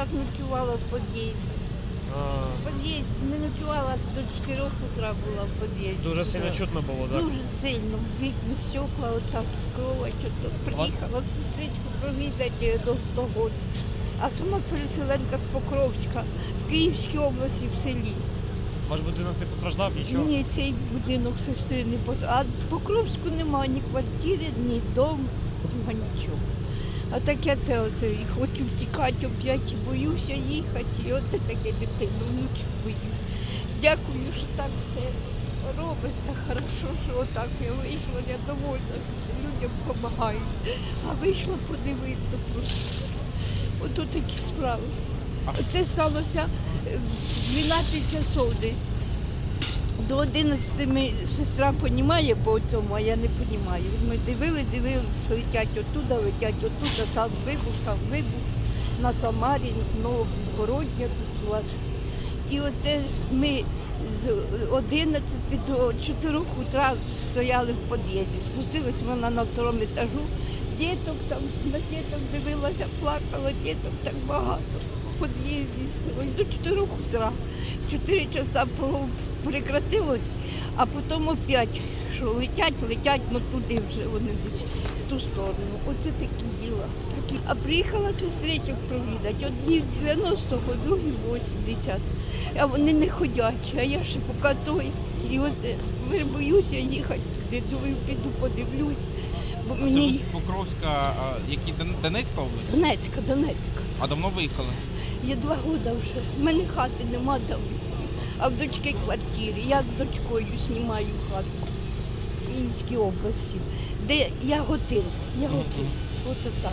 як ночувала в під'їзді. А, В не ночувала, до 4 утра була в під'їзді. Дуже сильно чутно було, так? Дуже сильно. Вікна, стекла, отак, кровать. Ото приїхала сестричку провідати до того. А сама переселенка з Покровська в Київській області в селі. Ваш будинок не постраждав, нічого? Ні, цей будинок сестри не поз... А в Покровську немає ні квартири, ні дому, нема нічого. А так я це от, і хочу втікати оп'ять, і боюся їхати. І оце таке дитину внучок боюсь. Дякую, що так все робиться. Хорошо, що отак я вийшла, я довольна, що людям допомагаю. А вийшла подивитися просто. Ото такі справи. Це сталося е, в 12 часов десь. До 11 ми, сестра розуміє по цьому, а я не розумію. Ми дивили, дивили, що летять отуда, летять отуда, там вибух, там вибух, на Самарі, Новогородня тут у вас. І оце ми з 11 до 4 утра стояли в під'їзді. Спустилась вона на второму етажу. Діток там, на діток дивилася, плакала, діток так багато. В під'їзді стояли до 4 утра. 4 часа прекратилось, а потім опять, що летять, летять, ну туди вже вони десь в ту сторону. Оце такі діла. А приїхала сестричок провідати. Одні в 90-го, другі в 80. А вони не ходять, а я ще поки той. І от е, боюся їхати туди, думаю, піду подивлюсь. Бо Це мені ось Покровська, а, які Дон- Донецька область? Донецька, Донецька. А давно виїхали? Я два роки вже. У мене хати нема там. А в дочки квартирі. Я з дочкою знімаю хату в Київській області, де я готин. Я готин. Ось там.